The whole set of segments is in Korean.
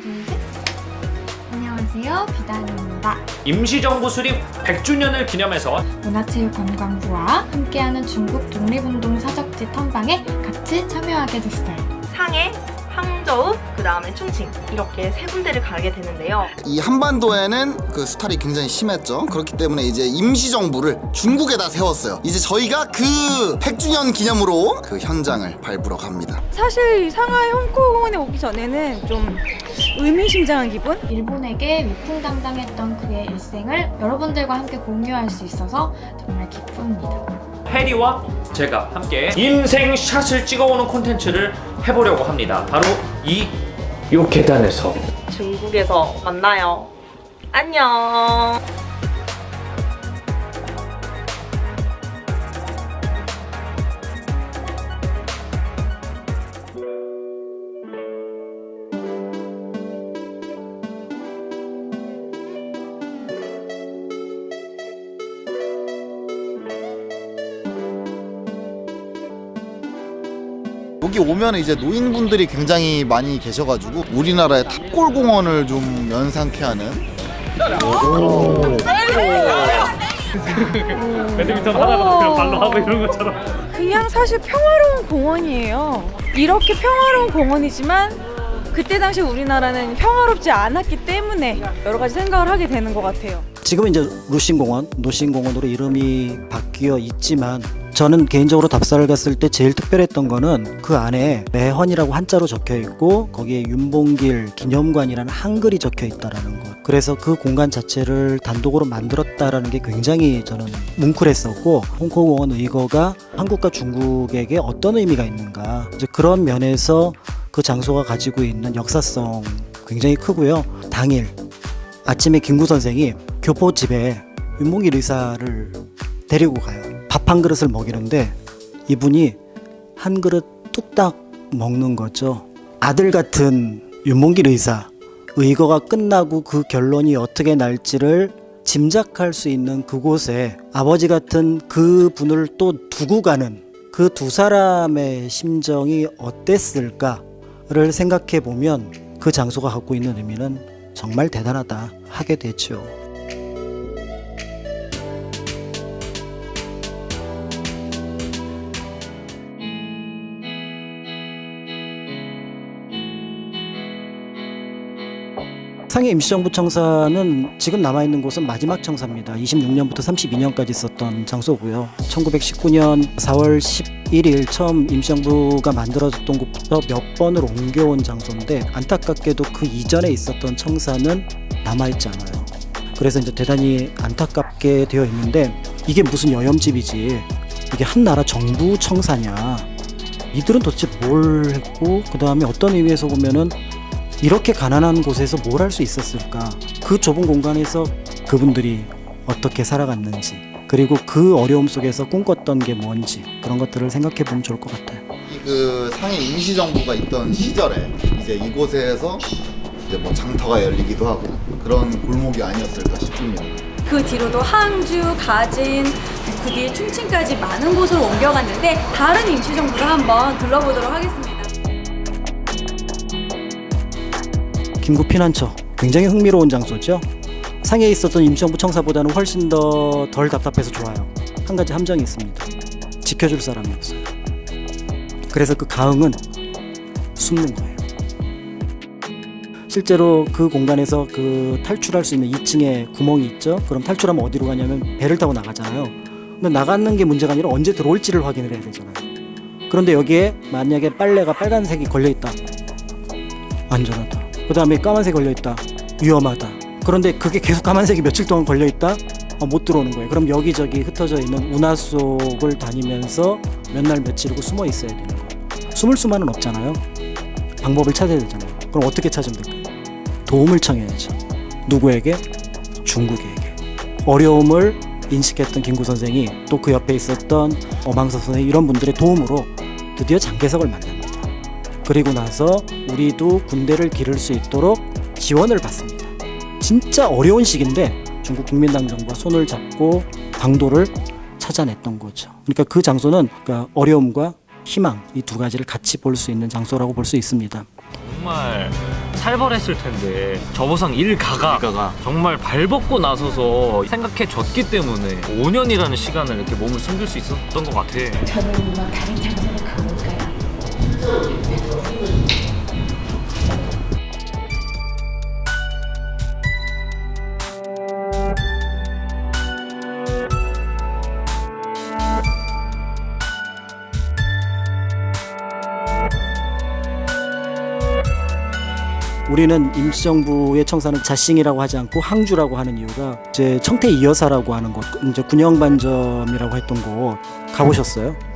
둘, 셋. 안녕하세요. 비단입니다. 임시정부 수립 100주년을 기념해서 문화체육관광부와 함께하는 중국 독립운동 사적지 탐방에 같이 참여하게 됐어요. 상해, 항저우, 그 다음에 충칭 이렇게 세 군데를 가게 되는데요. 이 한반도에는 그 수탈이 굉장히 심했죠. 그렇기 때문에 이제 임시정부를 중국에다 세웠어요. 이제 저희가 그 100주년 기념으로 그 현장을 밟으러 갑니다. 사실 상하이 홍콩공원에 오기 전에는 좀 의미심장한 기분? 일본에게 위풍당당했던 그의 일생을 여러분들과 함께 공유할 수 있어서 정말 기쁩니다. 해리와 제가 함께 인생 샷을 찍어오는 콘텐츠를 해보려고 합니다. 바로 이, 요 계단에서 중국에서 만나요. 안녕. 오면 이제 노인분들이 굉장히 많이 계셔가지고 우리나라의 탑골 공원을 좀 연상케 하는. 배드민턴 하다가 그냥 발로 하고 이런 것처럼. 그냥 사실 평화로운 공원이에요. 이렇게 평화로운 공원이지만 그때 당시 우리나라는 평화롭지 않았기 때문에 여러 가지 생각을 하게 되는 것 같아요. 지금은 이제 루신공원, 노신공원으로 이름이 바뀌어 있지만 저는 개인적으로 답사를 갔을 때 제일 특별했던 거는 그 안에 매헌이라고 한자로 적혀 있고 거기에 윤봉길 기념관이라는 한글이 적혀 있다라는 것. 그래서 그 공간 자체를 단독으로 만들었다라는 게 굉장히 저는 뭉클했었고 홍콩 공원 의거가 한국과 중국에게 어떤 의미가 있는가 이제 그런 면에서 그 장소가 가지고 있는 역사성 굉장히 크고요. 당일 아침에 김구 선생이 교포 집에 윤봉길 의사를 데리고 가요. 밥 한 그릇을 먹이는데 이분이 한 그릇 뚝딱 먹는 거죠. 아들 같은 윤봉길 의사 의거가 끝나고 그 결론이 어떻게 날지를 짐작할 수 있는 그곳에 아버지 같은 그 분을 또 두고 가는 그 두 사람의 심정이 어땠을까를 생각해 보면 그 장소가 갖고 있는 의미는 정말 대단하다 하게 되죠. 상해 임시정부 청사는 지금 남아있는 곳은 마지막 청사입니다. 26년부터 32년까지 있었던 장소고요. 1919년 4월 11일 처음 임시정부가 만들어졌던 곳부터 몇 번을 옮겨온 장소인데 안타깝게도 그 이전에 있었던 청사는 남아있지 않아요. 그래서 이제 대단히 안타깝게 되어 있는데 이게 무슨 여염집이지 이게 한 나라 정부 청사냐 이들은 도대체 뭘 했고 그 다음에 어떤 의미에서 보면은 이렇게 가난한 곳에서 뭘 할 수 있었을까? 그 좁은 공간에서 그분들이 어떻게 살아갔는지, 그리고 그 어려움 속에서 꿈꿨던 게 뭔지 그런 것들을 생각해 보면 좋을 것 같아요. 이그 상해 임시정부가 있던 시절에 이제 이곳에서 이제 뭐 장터가 열리기도 하고 그런 골목이 아니었을까 싶습니다. 그 뒤로도 항주, 가진, 그 뒤에 충칭까지 많은 곳으로 옮겨갔는데 다른 임시정부를 한번 둘러보도록 하겠습니다. 김구 피난처 굉장히 흥미로운 장소죠. 상해에 있었던 임시정부 청사보다는 훨씬 더 덜 답답해서 좋아요. 한 가지 함정이 있습니다. 지켜줄 사람이 없어요. 그래서 그 가흥은 숨는 거예요. 실제로 그 공간에서 그 탈출할 수 있는 2층에 구멍이 있죠. 그럼 탈출하면 어디로 가냐면 배를 타고 나가잖아요. 근데 나가는 게 문제가 아니라 언제 들어올지를 확인을 해야 되잖아요. 그런데 여기에 만약에 빨래가 빨간색이 걸려 있다. 안전하다. 그 다음에 까만색 걸려 있다. 위험하다. 그런데 그게 계속 까만색이 며칠 동안 걸려 있다. 어, 못 들어오는 거예요. 그럼 여기저기 흩어져 있는 운하 속을 다니면서 몇 날 며칠이고 숨어 있어야 되는 거예요. 숨을 수만은 없잖아요. 방법을 찾아야 되잖아요. 그럼 어떻게 찾으면 될까요? 도움을 청해야죠. 누구에게? 중국에게. 어려움을 인식했던 김구 선생이 또 그 옆에 있었던 어망서 선생 이런 분들의 도움으로 드디어 장개석을 만납니다. 그리고 나서 우리도 군대를 기를 수 있도록 지원을 받습니다. 진짜 어려운 시기인데 중국 국민당 정부가 손을 잡고 강도를 찾아냈던 거죠. 그러니까 그 장소는 그러니까 어려움과 희망 이 두 가지를 같이 볼 수 있는 장소라고 볼 수 있습니다. 정말 살벌했을 텐데 저보상 일가가 정말 발벗고 나서서 생각해 줬기 때문에 5년이라는 시간을 이렇게 몸을 숨길 수 있었던 것 같아. 저는 뭐 다른 가볼까요? 우리는 임시정부의 청사는 자싱이라고 하지 않고 항주라고 하는 이유가 이제 청태 이여사라고 하는 곳 이제 군영반점이라고 했던 곳 가보셨어요?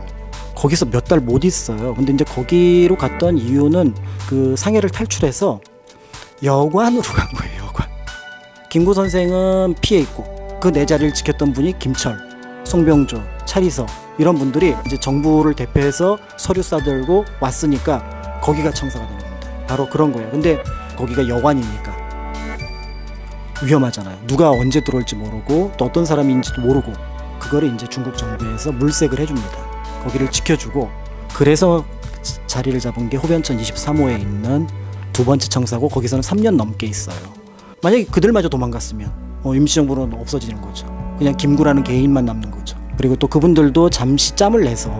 거기서 몇 달 못 있어요. 근데 이제 거기로 갔던 이유는 그 상해를 탈출해서 여관으로 간 거예요. 여관. 김구 선생은 피해 있고 그네 자리를 지켰던 분이 김철, 송병조, 차리서 이런 분들이 이제 정부를 대표해서 서류 싸들고 왔으니까 거기가 청사가 되는 겁니다. 바로 그런 거예요. 근데 거기가 여관이니까 위험하잖아요. 누가 언제 들어올지 모르고 또 어떤 사람인지도 모르고 그거를 이제 중국 정부에서 물색을 해줍니다. 거기를 지켜주고 그래서 자- 자리를 잡은 게 호변천 23호에 있는 두 번째 청사고 거기서는 3년 넘게 있어요. 만약에 그들마저 도망갔으면 어, 임시정부는 없어지는 거죠. 그냥 김구라는 개인만 남는 거죠. 그리고 또 그분들도 잠시 짬을 내서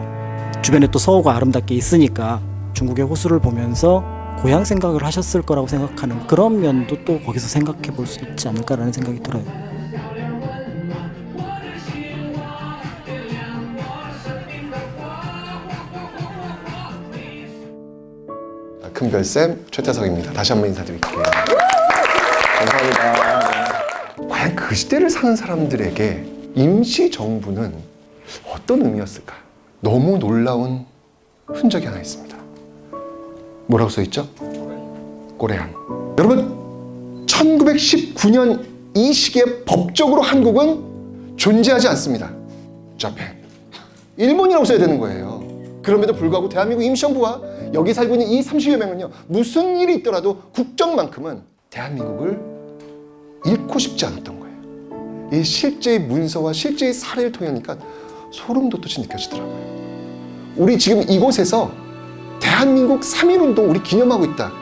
주변에 또 서호가 아름답게 있으니까 중국의 호수를 보면서 고향 생각을 하셨을 거라고 생각하는 그런 면도 또 거기서 생각해 볼 수 있지 않을까라는 생각이 들어요. 큰별쌤 최태석입니다. 다시 한 번 인사드릴게요. 감사합니다. 과연 그 시대를 사는 사람들에게 임시정부는 어떤 의미였을까? 너무 놀라운 흔적이 하나 있습니다. 뭐라고 써 있죠? 고래한. 여러분, 1919년 이 시기에 법적으로 한국은 존재하지 않습니다. 자펜. 일본이라고 써야 되는 거예요. 그럼에도 불구하고 대한민국 임시정부와 여기 살고 있는 이 30여 명은요 무슨 일이 있더라도 국정만큼은 대한민국을 잃고 싶지 않았던 거예요. 이 실제의 문서와 실제의 사례를 통하니까 소름 돋듯이 느껴지더라고요. 우리 지금 이곳에서 대한민국 3.1운동 우리 기념하고 있다.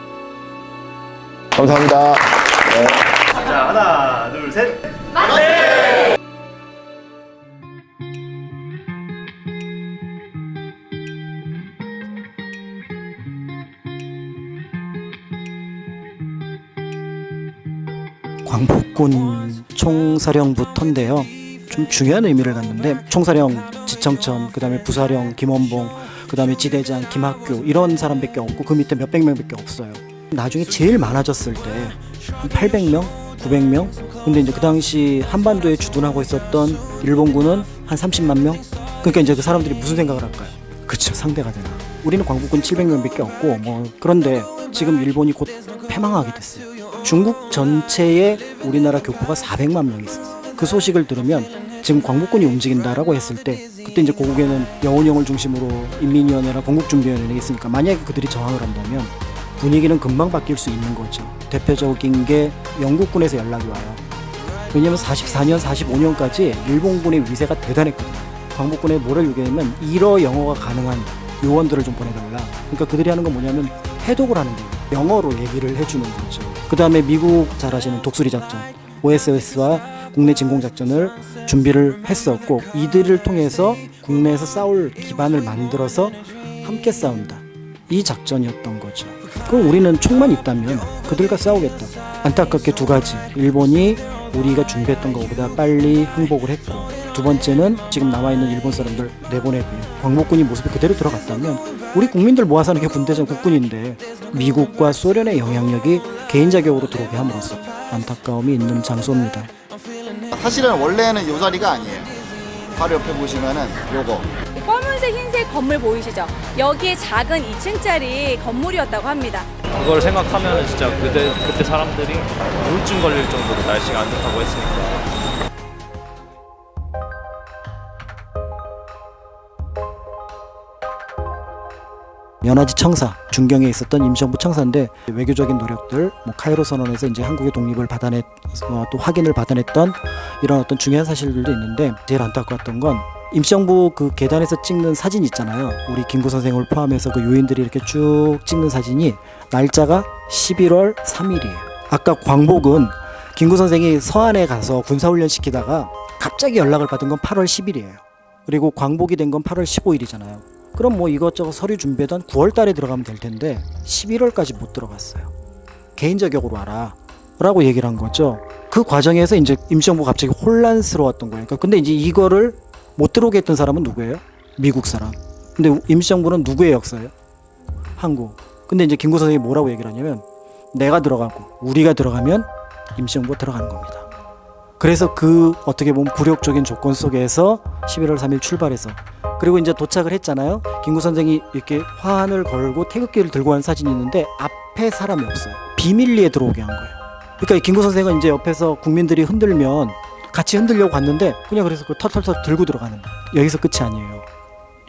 감사합니다. 자 하나 둘 셋. 군 총사령부터인데요. 좀 중요한 의미를 갖는데 총사령 지청천, 그다음에 부사령 김원봉, 그다음에 지대장 김학교 이런 사람밖에 없고 그 밑에 몇백 명밖에 없어요. 나중에 제일 많아졌을 때 한 800명, 900명. 근데 이제 그 당시 한반도에 주둔하고 있었던 일본군은 한 30만 명. 그러니까 이제 그 사람들이 무슨 생각을 할까요? 그쵸 상대가 되나? 우리는 광복군 700명밖에 없고 뭐 그런데 지금 일본이 곧 패망하게 됐어요. 중국 전체에 우리나라 교포가 400만 명이 있었어요. 그 소식을 들으면 지금 광복군이 움직인다라고 했을 때 그때 이제 고국에는 여운형을 중심으로 인민위원회나 건국준비위원회가 있으니까 만약에 그들이 저항을 한다면 분위기는 금방 바뀔 수 있는 거죠. 대표적인 게 영국군에서 연락이 와요. 왜냐면 44년, 45년까지 일본군의 위세가 대단했거든요. 광복군에 뭐를 요구하냐면 일어 영어가 가능한 요원들을 좀 보내달라. 그러니까 그들이 하는 건 뭐냐면 해독을 하는 거예요. 영어로 얘기를 해주는 거죠. 그 다음에 미국 잘 아시는 독수리 작전, OSS와 국내 진공 작전을 준비를 했었고 이들을 통해서 국내에서 싸울 기반을 만들어서 함께 싸운다. 이 작전이었던 거죠. 그럼 우리는 총만 있다면 그들과 싸우겠다. 안타깝게 두 가지. 일본이 우리가 준비했던 것보다 빨리 항복을 했고 두 번째는 지금 남아 있는 일본 사람들 내보내고요. 광복군이 모습이 그대로 들어갔다면 우리 국민들 모아 사는 게 군대전 국군인데 미국과 소련의 영향력이 개인 자격으로 들어오게 함으로써 안타까움이 있는 장소입니다. 사실은 원래는 이 자리가 아니에요. 바로 옆에 보시면은 요거 검은색 흰색 건물 보이시죠? 여기에 작은 2층짜리 건물이었다고 합니다. 그걸 생각하면 진짜 그때 그때 사람들이 우울증 걸릴 정도로 날씨가 안 좋다고 했으니까. 연화지 청사 중경에 있었던 임시정부 청사인데 외교적인 노력들 뭐 카이로 선언에서 이제 한국의 독립을 받아냈 어, 또 확인을 받아냈던 이런 어떤 중요한 사실들도 있는데 제일 안타까웠던 건 임시정부 그 계단에서 찍는 사진 있잖아요. 우리 김구 선생을 포함해서 그 요인들이 이렇게 쭉 찍는 사진이 날짜가 11월 3일이에요. 아까 광복은 김구 선생이 서안에 가서 군사훈련 시키다가 갑자기 연락을 받은 건 8월 10일이에요. 그리고 광복이 된 건 8월 15일이잖아요. 그럼 뭐 이것저것 서류 준비하던 9월 달에 들어가면 될 텐데 11월까지 못 들어갔어요. 개인 자격으로 와라. 라고 얘기를 한 거죠. 그 과정에서 이제 임시정부가 갑자기 혼란스러웠던 거예요. 그러니까 근데 이제 이거를 못 들어오게 했던 사람은 누구예요? 미국 사람. 근데 임시정부는 누구의 역사예요? 한국. 근데 이제 김구 선생이 뭐라고 얘기를 하냐면 내가 들어가고 우리가 들어가면 임시정부가 들어가는 겁니다. 그래서 그 어떻게 보면 굴욕적인 조건 속에서 11월 3일 출발해서 그리고 이제 도착을 했잖아요. 김구 선생이 이렇게 화환을 걸고 태극기를 들고 간 사진이 있는데 앞에 사람이 없어요. 비밀리에 들어오게 한 거예요. 그러니까 이 김구 선생은 이제 옆에서 국민들이 흔들면 같이 흔들려고 갔는데 그냥 그래서 그 털털털 들고 들어가는 거예요. 여기서 끝이 아니에요.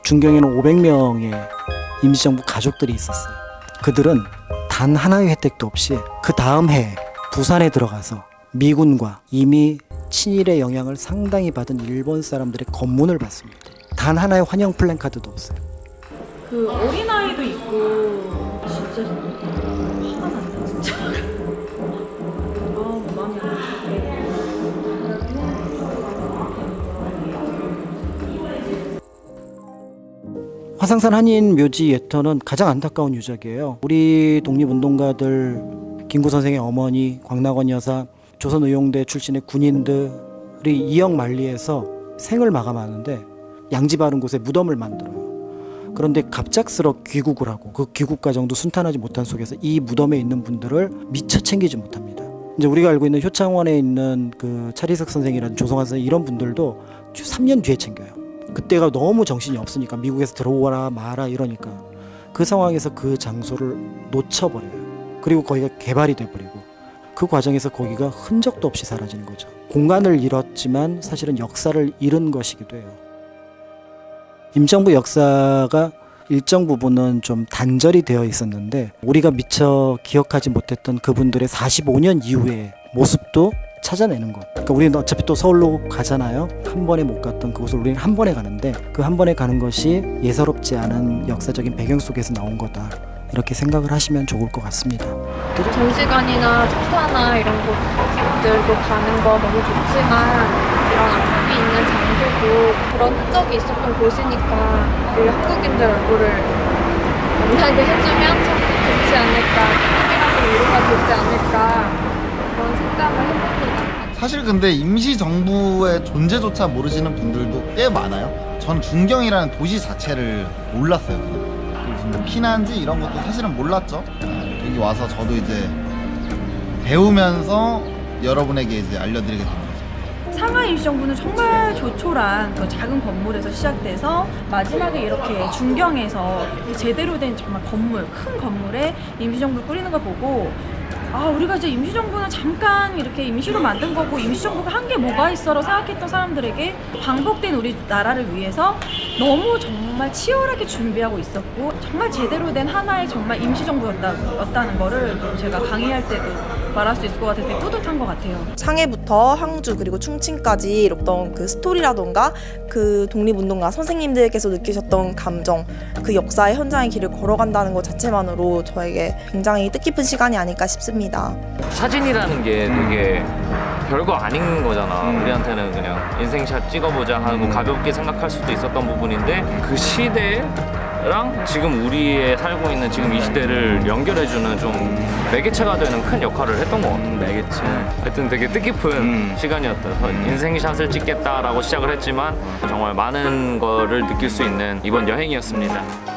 중경에는 500명의 임시정부 가족들이 있었어요. 그들은 단 하나의 혜택도 없이 그 다음 해에 부산에 들어가서 미군과 이미 친일의 영향을 상당히 받은 일본 사람들의 검문을 받습니다. 단 하나의 환영 플랜카드도 없어요. 그 어린아이도 있고 진짜 화가 난다 진짜. 아 마음이. 화상산 한인 묘지 예터는 가장 안타까운 유적이에요. 우리 독립운동가들 김구 선생의 어머니 광락원 여사 조선의용대 출신의 군인들이 이역 만리에서 생을 마감하는데 양지 바른 곳에 무덤을 만들어요. 그런데 갑작스럽 귀국을 하고 그 귀국 과정도 순탄하지 못한 속에서 이 무덤에 있는 분들을 미처 챙기지 못합니다. 이제 우리가 알고 있는 효창원에 있는 그 차리석 선생이라는 조성환 선생 이런 분들도 3년 뒤에 챙겨요. 그때가 너무 정신이 없으니까 미국에서 들어오라 마라 이러니까 그 상황에서 그 장소를 놓쳐버려요. 그리고 거기가 개발이 돼버리고 그 과정에서 거기가 흔적도 없이 사라지는 거죠. 공간을 잃었지만 사실은 역사를 잃은 것이기도 해요. 임정부 역사가 일정 부분은 좀 단절이 되어 있었는데 우리가 미처 기억하지 못했던 그분들의 45년 이후의 모습도 찾아내는 것. 그러니까 우리는 어차피 또 서울로 가잖아요. 한 번에 못 갔던 그곳을 우리는 한 번에 가는데 그 한 번에 가는 것이 예사롭지 않은 역사적인 배경 속에서 나온 거다. 이렇게 생각을 하시면 좋을 것 같습니다. 전시관이나 청사나 이런 곳들도 가는 거 너무 좋지만 이런 아픔이 있는 장소도 그런 흔적이 있었던 곳이니까 우리 한국인들 얼굴을 만나게 해주면 참 좋지 않을까 조금이라도 위로가 되지 않을까 그런 생각을 해봅니다. 사실 근데 임시정부의 존재조차 모르시는 분들도 꽤 많아요. 전 중경이라는 도시 자체를 몰랐어요. 그냥. 그리고 피난지 이런 것도 사실은 몰랐죠. 여기 와서 저도 이제 배우면서 여러분에게 이제 알려드리게 된 거죠. 상하이 임시정부는 정말 조촐한 그 작은 건물에서 시작돼서 마지막에 이렇게 중경에서 제대로 된 정말 건물, 큰 건물에 임시정부를 꾸리는 걸 보고 아 우리가 이제 임시정부는 잠깐 이렇게 임시로 만든 거고 임시정부가 한 게 뭐가 있어로 생각했던 사람들에게 광복된 우리 나라를 위해서 너무 정말 치열하게 준비하고 있었고 정말 제대로 된 하나의 정말 임시정부였다는 거를 좀 제가 강의할 때도 말할 수 있을 것 같아서 되게 뿌듯한 것 같아요. 상해부터 항주 그리고 충칭까지 이뤘던 그 스토리라던가 그 독립운동가 선생님들께서 느끼셨던 감정 그 역사의 현장의 길을 걸어간다는 것 자체만으로 저에게 굉장히 뜻깊은 시간이 아닐까 싶습니다. 사진이라는 게 되게 별거 아닌 거잖아. 음. 우리한테는 그냥 인생샷 찍어보자 하고 가볍게 생각할 수도 있었던 부분인데 그 시대랑 지금 우리의 살고 있는 지금 이 시대를 연결해주는 좀 매개체가 되는 큰 역할을 했던 것 같아. 매개체. 하여튼 되게 뜻깊은 시간이었다. 인생샷을 찍겠다라고 시작을 했지만 정말 많은 거를 느낄 수 있는 이번 여행이었습니다.